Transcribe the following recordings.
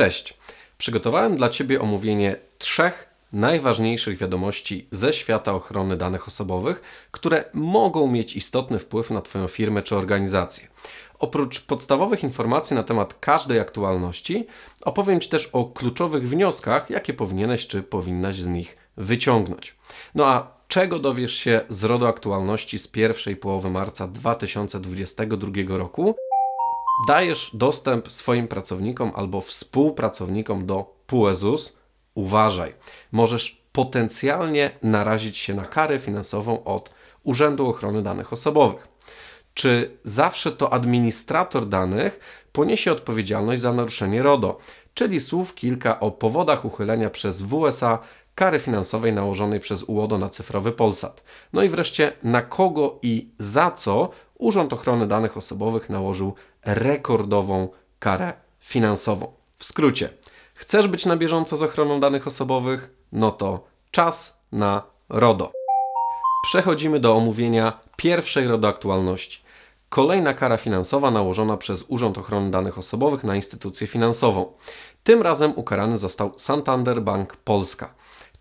Cześć. Przygotowałem dla Ciebie omówienie trzech najważniejszych wiadomości ze świata ochrony danych osobowych, które mogą mieć istotny wpływ na Twoją firmę czy organizację. Oprócz podstawowych informacji na temat każdej aktualności, opowiem Ci też o kluczowych wnioskach, jakie powinieneś czy powinnaś z nich wyciągnąć. No a czego dowiesz się z RODO aktualności z pierwszej połowy marca 2022 roku? Dajesz dostęp swoim pracownikom albo współpracownikom do PUEZUS, uważaj, możesz potencjalnie narazić się na karę finansową od Urzędu Ochrony Danych Osobowych. Czy zawsze to administrator danych poniesie odpowiedzialność za naruszenie RODO, czyli słów kilka o powodach uchylenia przez WSA kary finansowej nałożonej przez UODO na cyfrowy Polsat. No i wreszcie na kogo i za co Urząd Ochrony Danych Osobowych nałożył rekordową karę finansową. W skrócie, chcesz być na bieżąco z ochroną danych osobowych? No to czas na RODO. Przechodzimy do omówienia pierwszej RODO aktualności. Kolejna kara finansowa nałożona przez Urząd Ochrony Danych Osobowych na instytucję finansową. Tym razem ukarany został Santander Bank Polska.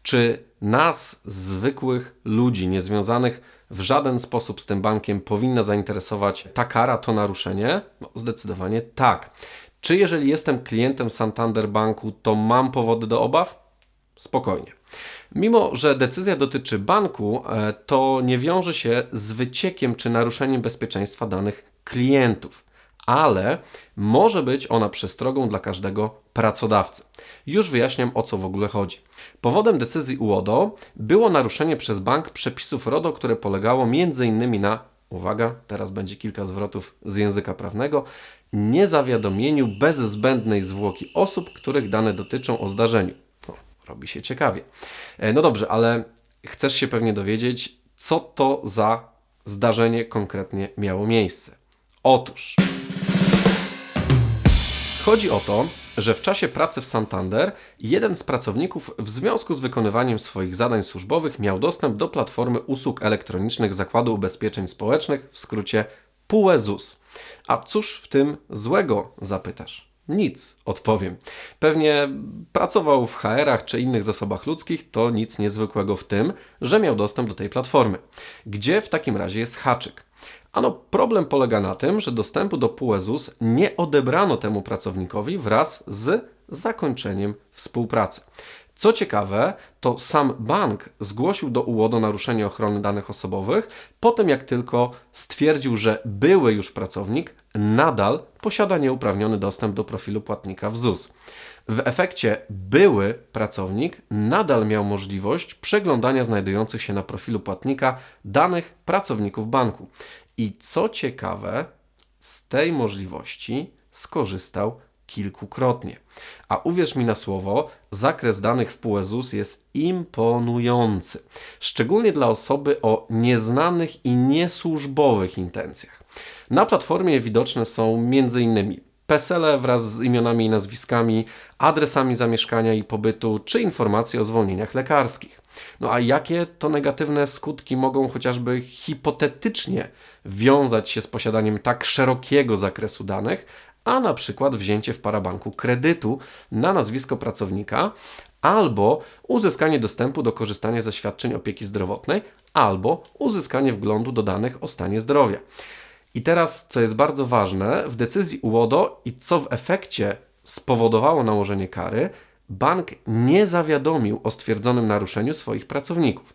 Czy nas, zwykłych ludzi, niezwiązanych w żaden sposób z tym bankiem, powinna zainteresować ta kara, to naruszenie? No, zdecydowanie tak. Czy jeżeli jestem klientem Santander Banku, to mam powody do obaw? Spokojnie. Mimo, że decyzja dotyczy banku, e, to nie wiąże się z wyciekiem czy naruszeniem bezpieczeństwa danych klientów ale może być ona przestrogą dla każdego pracodawcy. Już wyjaśniam o co w ogóle chodzi. Powodem decyzji UODO było naruszenie przez bank przepisów RODO, które polegało m.in. na, uwaga, teraz będzie kilka zwrotów z języka prawnego, niezawiadomieniu bez zbędnej zwłoki osób, których dane dotyczą o zdarzeniu. Robi się ciekawie. E, no dobrze, ale chcesz się pewnie dowiedzieć, co to za zdarzenie konkretnie miało miejsce. Otóż. Chodzi o to, że w czasie pracy w Santander jeden z pracowników w związku z wykonywaniem swoich zadań służbowych miał dostęp do platformy usług elektronicznych Zakładu Ubezpieczeń Społecznych, w skrócie PUEZUS. A cóż w tym złego, zapytasz? Nic, odpowiem. Pewnie pracował w HR-ach czy innych zasobach ludzkich, to nic niezwykłego w tym, że miał dostęp do tej platformy. Gdzie w takim razie jest haczyk? Ano problem polega na tym, że dostępu do PUEZUS nie odebrano temu pracownikowi wraz z zakończeniem współpracy. Co ciekawe, to sam bank zgłosił do UODO naruszenie ochrony danych osobowych, po tym jak tylko stwierdził, że były już pracownik nadal posiada nieuprawniony dostęp do profilu płatnika w ZUS. W efekcie były pracownik nadal miał możliwość przeglądania znajdujących się na profilu płatnika danych pracowników banku. I co ciekawe, z tej możliwości skorzystał kilkukrotnie. A uwierz mi na słowo, zakres danych w PUEZUS jest imponujący, szczególnie dla osoby o nieznanych i niesłużbowych intencjach. Na platformie widoczne są m.in. PESEL wraz z imionami i nazwiskami, adresami zamieszkania i pobytu, czy informacje o zwolnieniach lekarskich. No a jakie to negatywne skutki mogą chociażby hipotetycznie wiązać się z posiadaniem tak szerokiego zakresu danych, a na przykład wzięcie w parabanku kredytu na nazwisko pracownika, albo uzyskanie dostępu do korzystania ze świadczeń opieki zdrowotnej, albo uzyskanie wglądu do danych o stanie zdrowia. I teraz, co jest bardzo ważne, w decyzji UODO i co w efekcie spowodowało nałożenie kary, bank nie zawiadomił o stwierdzonym naruszeniu swoich pracowników,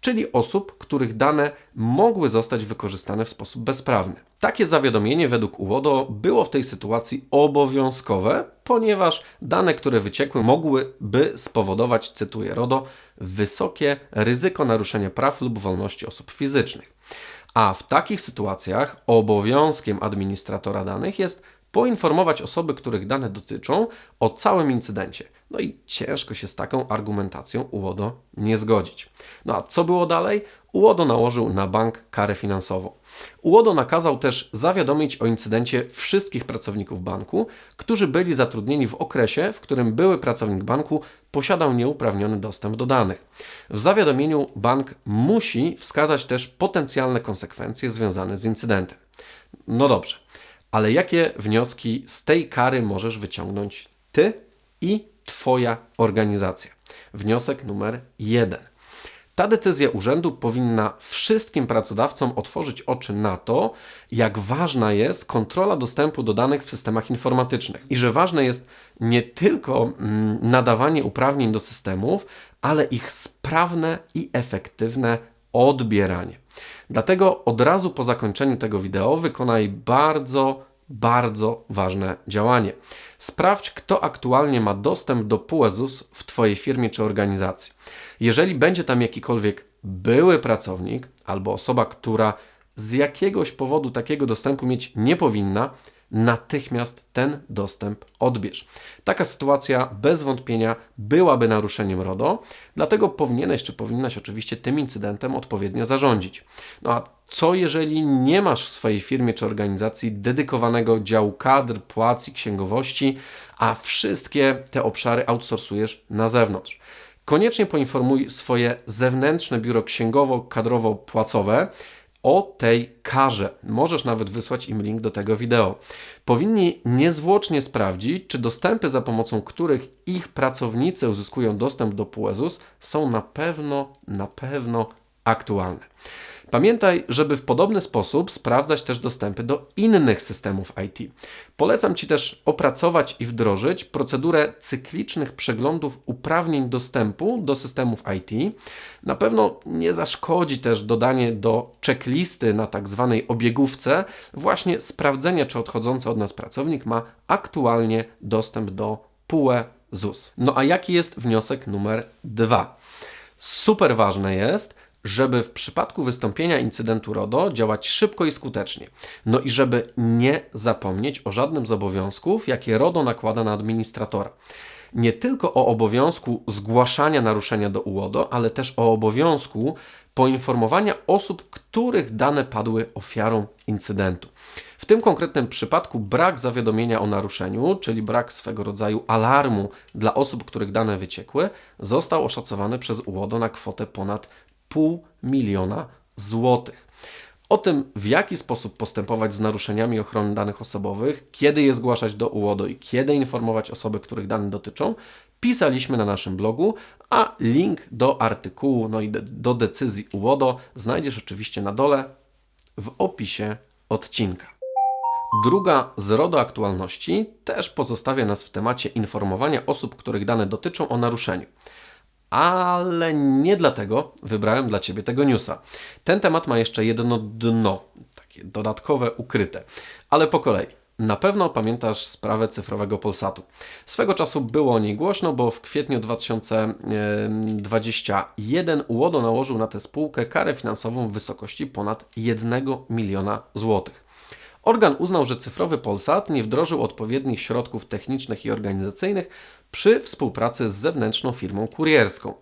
czyli osób, których dane mogły zostać wykorzystane w sposób bezprawny. Takie zawiadomienie według UODO było w tej sytuacji obowiązkowe, ponieważ dane, które wyciekły, mogłyby spowodować, cytuję RODO, wysokie ryzyko naruszenia praw lub wolności osób fizycznych. A w takich sytuacjach obowiązkiem administratora danych jest poinformować osoby, których dane dotyczą, o całym incydencie. No i ciężko się z taką argumentacją UODO nie zgodzić. No a co było dalej? UODO nałożył na bank karę finansową. UODO nakazał też zawiadomić o incydencie wszystkich pracowników banku, którzy byli zatrudnieni w okresie, w którym były pracownik banku posiadał nieuprawniony dostęp do danych. W zawiadomieniu bank musi wskazać też potencjalne konsekwencje związane z incydentem. No dobrze, ale jakie wnioski z tej kary możesz wyciągnąć ty i Twoja organizacja. Wniosek numer jeden. Ta decyzja urzędu powinna wszystkim pracodawcom otworzyć oczy na to, jak ważna jest kontrola dostępu do danych w systemach informatycznych i że ważne jest nie tylko mm, nadawanie uprawnień do systemów, ale ich sprawne i efektywne odbieranie. Dlatego od razu po zakończeniu tego wideo wykonaj bardzo, bardzo ważne działanie. Sprawdź, kto aktualnie ma dostęp do PUEZUS w Twojej firmie czy organizacji. Jeżeli będzie tam jakikolwiek były pracownik albo osoba, która z jakiegoś powodu takiego dostępu mieć nie powinna, natychmiast ten dostęp odbierz. Taka sytuacja bez wątpienia byłaby naruszeniem RODO, dlatego powinieneś czy powinnaś oczywiście tym incydentem odpowiednio zarządzić. No a co jeżeli nie masz w swojej firmie czy organizacji dedykowanego działu kadr, płac i księgowości, a wszystkie te obszary outsourcujesz na zewnątrz? Koniecznie poinformuj swoje zewnętrzne biuro księgowo-kadrowo-płacowe, o tej karze. Możesz nawet wysłać im link do tego wideo. Powinni niezwłocznie sprawdzić, czy dostępy, za pomocą których ich pracownicy uzyskują dostęp do PUEZUS, są na pewno, na pewno aktualne. Pamiętaj, żeby w podobny sposób sprawdzać też dostępy do innych systemów IT. Polecam Ci też opracować i wdrożyć procedurę cyklicznych przeglądów uprawnień dostępu do systemów IT. Na pewno nie zaszkodzi też dodanie do checklisty na tak zwanej obiegówce właśnie sprawdzenia, czy odchodzący od nas pracownik ma aktualnie dostęp do PUE ZUS. No a jaki jest wniosek numer dwa? Super ważne jest, żeby w przypadku wystąpienia incydentu RODO działać szybko i skutecznie. No i żeby nie zapomnieć o żadnym z obowiązków, jakie RODO nakłada na administratora. Nie tylko o obowiązku zgłaszania naruszenia do UODO, ale też o obowiązku poinformowania osób, których dane padły ofiarą incydentu. W tym konkretnym przypadku brak zawiadomienia o naruszeniu, czyli brak swego rodzaju alarmu dla osób, których dane wyciekły, został oszacowany przez UODO na kwotę ponad pół miliona złotych. O tym, w jaki sposób postępować z naruszeniami ochrony danych osobowych, kiedy je zgłaszać do UODO i kiedy informować osoby, których dane dotyczą, pisaliśmy na naszym blogu, a link do artykułu, no i do decyzji UODO znajdziesz oczywiście na dole w opisie odcinka. Druga z RODO aktualności też pozostawia nas w temacie informowania osób, których dane dotyczą o naruszeniu ale nie dlatego wybrałem dla Ciebie tego newsa. Ten temat ma jeszcze jedno dno, takie dodatkowe, ukryte, ale po kolei. Na pewno pamiętasz sprawę cyfrowego Polsatu. Swego czasu było o niej głośno, bo w kwietniu 2021 UODO nałożył na tę spółkę karę finansową w wysokości ponad 1 miliona złotych. Organ uznał, że cyfrowy Polsat nie wdrożył odpowiednich środków technicznych i organizacyjnych przy współpracy z zewnętrzną firmą kurierską.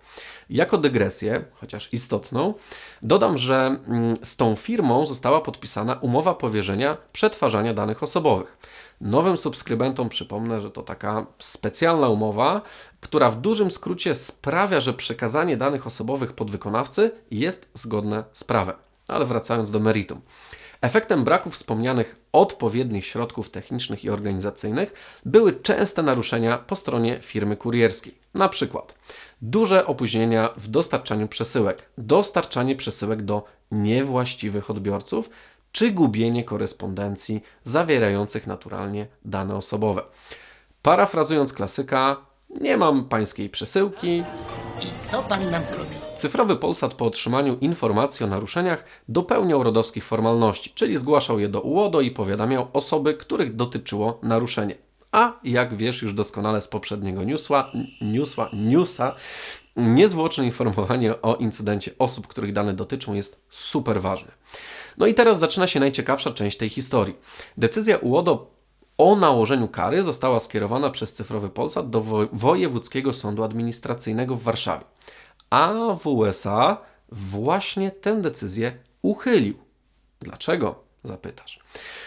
Jako dygresję, chociaż istotną, dodam, że mm, z tą firmą została podpisana umowa powierzenia przetwarzania danych osobowych. Nowym subskrybentom przypomnę, że to taka specjalna umowa, która w dużym skrócie sprawia, że przekazanie danych osobowych podwykonawcy jest zgodne z prawem. Ale wracając do meritum. Efektem braku wspomnianych odpowiednich środków technicznych i organizacyjnych były częste naruszenia po stronie firmy kurierskiej. Na przykład duże opóźnienia w dostarczaniu przesyłek, dostarczanie przesyłek do niewłaściwych odbiorców, czy gubienie korespondencji zawierających naturalnie dane osobowe. Parafrazując klasyka, nie mam pańskiej przesyłki. I co pan nam zrobi? Cyfrowy Polsat po otrzymaniu informacji o naruszeniach dopełniał rodowskich formalności, czyli zgłaszał je do UODO i powiadamiał osoby, których dotyczyło naruszenie. A jak wiesz już doskonale z poprzedniego newsła, newsła, newsa, niezwłoczne informowanie o incydencie osób, których dane dotyczą jest super ważne. No i teraz zaczyna się najciekawsza część tej historii. Decyzja UODO o nałożeniu kary została skierowana przez Cyfrowy Polsat do Wojewódzkiego Sądu Administracyjnego w Warszawie. A w USA właśnie tę decyzję uchylił. Dlaczego? Zapytasz.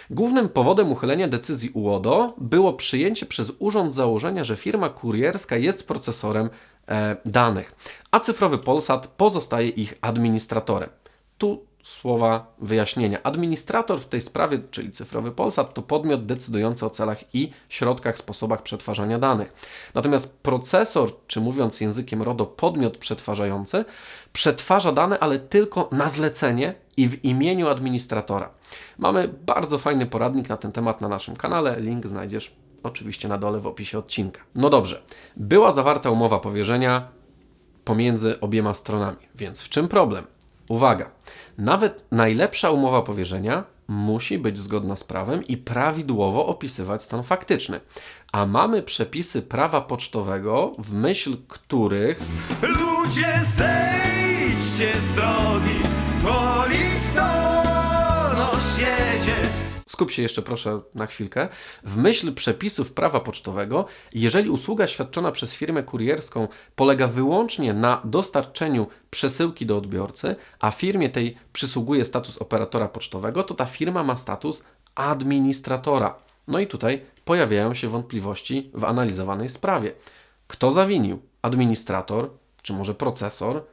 Głównym powodem uchylenia decyzji UODO było przyjęcie przez urząd założenia, że firma kurierska jest procesorem e, danych, a cyfrowy Polsat pozostaje ich administratorem. Tu słowa wyjaśnienia. Administrator w tej sprawie, czyli cyfrowy Polsat, to podmiot decydujący o celach i środkach, sposobach przetwarzania danych. Natomiast procesor, czy mówiąc językiem RODO, podmiot przetwarzający, przetwarza dane, ale tylko na zlecenie i w imieniu administratora. Mamy bardzo fajny poradnik na ten temat na naszym kanale. Link znajdziesz oczywiście na dole w opisie odcinka. No dobrze, była zawarta umowa powierzenia pomiędzy obiema stronami, więc w czym problem? Uwaga, nawet najlepsza umowa powierzenia musi być zgodna z prawem i prawidłowo opisywać stan faktyczny. A mamy przepisy prawa pocztowego, w myśl których Ludzie zejdźcie z drogi, bo Skup się jeszcze proszę na chwilkę. W myśl przepisów prawa pocztowego, jeżeli usługa świadczona przez firmę kurierską polega wyłącznie na dostarczeniu przesyłki do odbiorcy, a firmie tej przysługuje status operatora pocztowego, to ta firma ma status administratora. No i tutaj pojawiają się wątpliwości w analizowanej sprawie. Kto zawinił? Administrator, czy może procesor?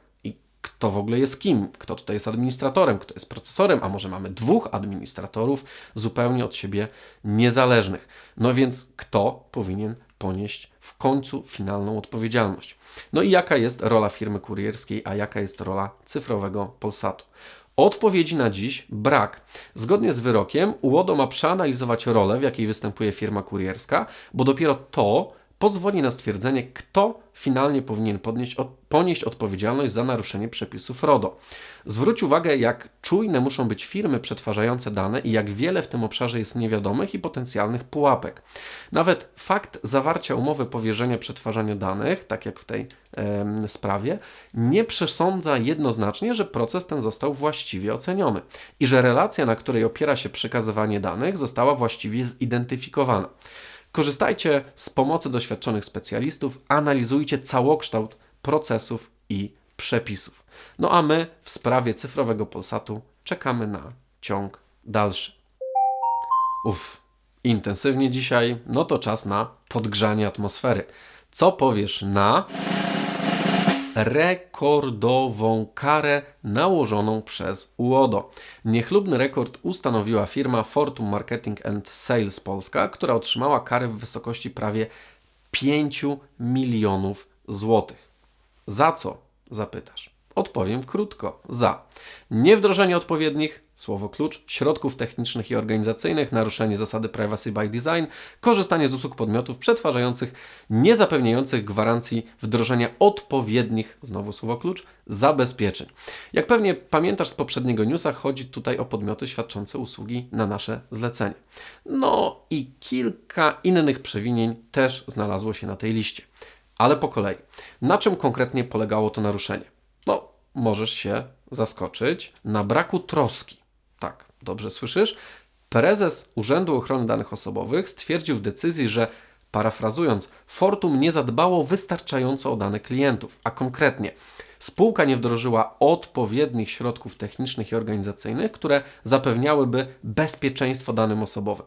Kto w ogóle jest kim? Kto tutaj jest administratorem? Kto jest procesorem? A może mamy dwóch administratorów zupełnie od siebie niezależnych? No więc kto powinien ponieść w końcu finalną odpowiedzialność? No i jaka jest rola firmy kurierskiej, a jaka jest rola cyfrowego Polsatu? Odpowiedzi na dziś brak. Zgodnie z wyrokiem UODO ma przeanalizować rolę, w jakiej występuje firma kurierska, bo dopiero to pozwoli na stwierdzenie, kto finalnie powinien podnieść, od, ponieść odpowiedzialność za naruszenie przepisów RODO. Zwróć uwagę, jak czujne muszą być firmy przetwarzające dane i jak wiele w tym obszarze jest niewiadomych i potencjalnych pułapek. Nawet fakt zawarcia umowy powierzenia przetwarzania danych, tak jak w tej sprawie, nie przesądza jednoznacznie, że proces ten został właściwie oceniony i że relacja, na której opiera się przekazywanie danych, została właściwie zidentyfikowana. Korzystajcie z pomocy doświadczonych specjalistów, analizujcie całokształt procesów i przepisów. No a my w sprawie cyfrowego Polsatu czekamy na ciąg dalszy. Uff, intensywnie dzisiaj, no to czas na podgrzanie atmosfery. Co powiesz na rekordową karę nałożoną przez UODO. Niechlubny rekord ustanowiła firma Fortum Marketing and Sales Polska, która otrzymała karę w wysokości prawie 5 milionów złotych. Za co? Zapytasz. Odpowiem krótko. Za niewdrożenie odpowiednich, słowo klucz, środków technicznych i organizacyjnych, naruszenie zasady privacy by design, korzystanie z usług podmiotów przetwarzających, nie zapewniających gwarancji wdrożenia odpowiednich, znowu słowo klucz, zabezpieczeń. Jak pewnie pamiętasz z poprzedniego newsa, chodzi tutaj o podmioty świadczące usługi na nasze zlecenie. No i kilka innych przewinień też znalazło się na tej liście. Ale po kolei. Na czym konkretnie polegało to naruszenie? No, możesz się zaskoczyć na braku troski. Tak, dobrze słyszysz? Prezes Urzędu Ochrony Danych Osobowych stwierdził w decyzji, że parafrazując, Fortum nie zadbało wystarczająco o dane klientów, a konkretnie spółka nie wdrożyła odpowiednich środków technicznych i organizacyjnych, które zapewniałyby bezpieczeństwo danym osobowym.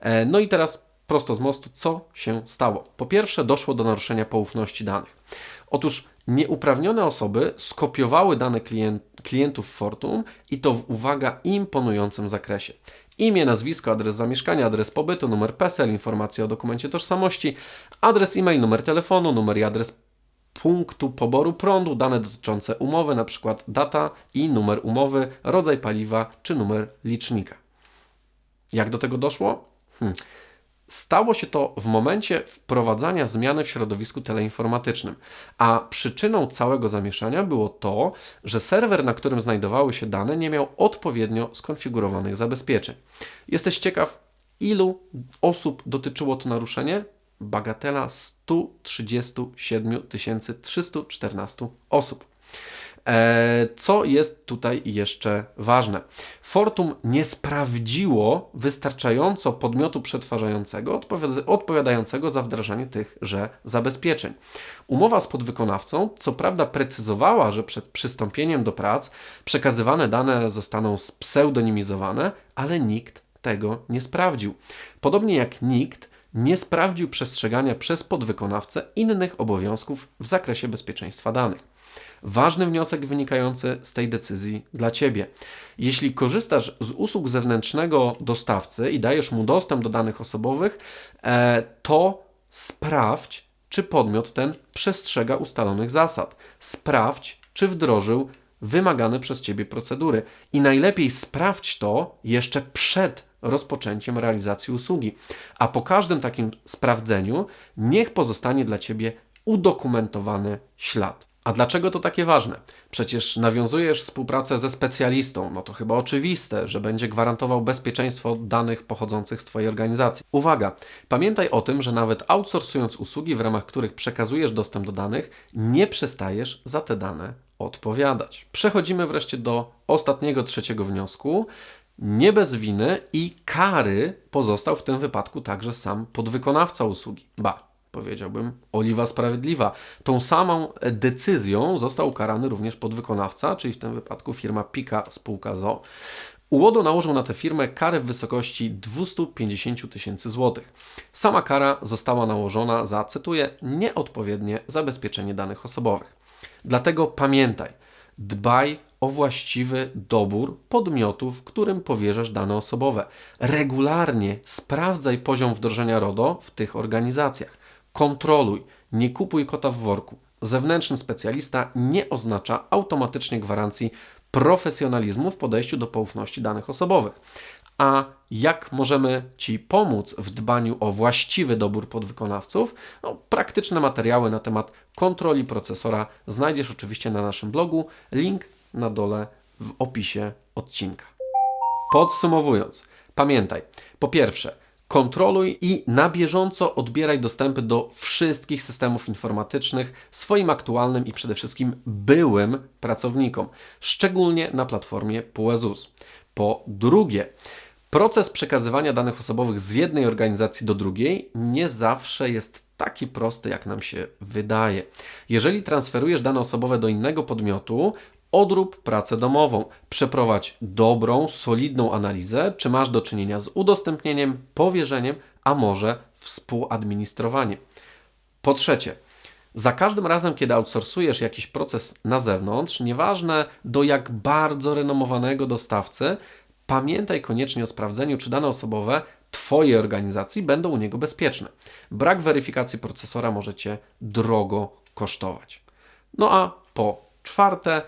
E, No i teraz prosto z mostu, co się stało? Po pierwsze, doszło do naruszenia poufności danych. Otóż nieuprawnione osoby skopiowały dane klient, klientów Fortum i to w uwaga imponującym zakresie. Imię, nazwisko, adres zamieszkania, adres pobytu, numer PESEL, informacje o dokumencie tożsamości, adres e-mail, numer telefonu, numer i adres punktu poboru prądu, dane dotyczące umowy, np. data i numer umowy, rodzaj paliwa czy numer licznika. Jak do tego doszło? Hmm. Stało się to w momencie wprowadzania zmiany w środowisku teleinformatycznym, a przyczyną całego zamieszania było to, że serwer, na którym znajdowały się dane, nie miał odpowiednio skonfigurowanych zabezpieczeń. Jesteś ciekaw, ilu osób dotyczyło to naruszenie? Bagatela 137 314 osób. E, Co jest tutaj jeszcze ważne? Fortum nie sprawdziło wystarczająco podmiotu przetwarzającego odpowiada- odpowiadającego za wdrażanie tychże zabezpieczeń. Umowa z podwykonawcą, co prawda, precyzowała, że przed przystąpieniem do prac przekazywane dane zostaną spseudonimizowane, ale nikt tego nie sprawdził. Podobnie jak nikt nie sprawdził przestrzegania przez podwykonawcę innych obowiązków w zakresie bezpieczeństwa danych. Ważny wniosek wynikający z tej decyzji dla Ciebie. Jeśli korzystasz z usług zewnętrznego dostawcy i dajesz mu dostęp do danych osobowych, e, to sprawdź, czy podmiot ten przestrzega ustalonych zasad. Sprawdź, czy wdrożył wymagane przez Ciebie procedury. I najlepiej sprawdź to jeszcze przed rozpoczęciem realizacji usługi. A po każdym takim sprawdzeniu niech pozostanie dla Ciebie udokumentowany ślad. A dlaczego to takie ważne? Przecież nawiązujesz współpracę ze specjalistą, no to chyba oczywiste, że będzie gwarantował bezpieczeństwo danych pochodzących z Twojej organizacji. Uwaga, pamiętaj o tym, że nawet outsourcując usługi, w ramach których przekazujesz dostęp do danych, nie przestajesz za te dane odpowiadać. Przechodzimy wreszcie do ostatniego, trzeciego wniosku. Nie bez winy i kary pozostał w tym wypadku także sam podwykonawca usługi. Ba, powiedziałbym, oliwa sprawiedliwa. Tą samą decyzją został ukarany również podwykonawca, czyli w tym wypadku firma Pika spółka ZO. UODO nałożył na tę firmę karę w wysokości 250 tysięcy złotych. Sama kara została nałożona za, cytuję, nieodpowiednie zabezpieczenie danych osobowych. Dlatego pamiętaj, dbaj o właściwy dobór podmiotów, którym powierzasz dane osobowe. Regularnie sprawdzaj poziom wdrożenia RODO w tych organizacjach. Kontroluj, nie kupuj kota w worku. Zewnętrzny specjalista nie oznacza automatycznie gwarancji profesjonalizmu w podejściu do poufności danych osobowych. A jak możemy Ci pomóc w dbaniu o właściwy dobór podwykonawców? No, praktyczne materiały na temat kontroli procesora znajdziesz oczywiście na naszym blogu. Link na dole w opisie odcinka. Podsumowując, pamiętaj, po pierwsze, kontroluj i na bieżąco odbieraj dostępy do wszystkich systemów informatycznych swoim aktualnym i przede wszystkim byłym pracownikom, szczególnie na platformie PUEZUS. Po drugie, proces przekazywania danych osobowych z jednej organizacji do drugiej nie zawsze jest taki prosty, jak nam się wydaje. Jeżeli transferujesz dane osobowe do innego podmiotu, odrób pracę domową. Przeprowadź dobrą, solidną analizę, czy masz do czynienia z udostępnieniem, powierzeniem, a może współadministrowaniem. Po trzecie, za każdym razem, kiedy outsourcujesz jakiś proces na zewnątrz, nieważne do jak bardzo renomowanego dostawcy, pamiętaj koniecznie o sprawdzeniu, czy dane osobowe Twojej organizacji będą u niego bezpieczne. Brak weryfikacji procesora może Cię drogo kosztować. No a po czwarte,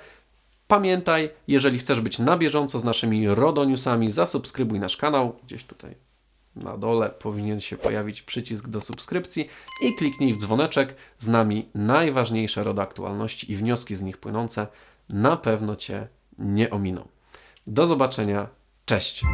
pamiętaj, jeżeli chcesz być na bieżąco z naszymi RODO Newsami, zasubskrybuj nasz kanał, gdzieś tutaj na dole powinien się pojawić przycisk do subskrypcji i kliknij w dzwoneczek. Z nami najważniejsze RODO aktualności i wnioski z nich płynące na pewno Cię nie ominą. Do zobaczenia, cześć!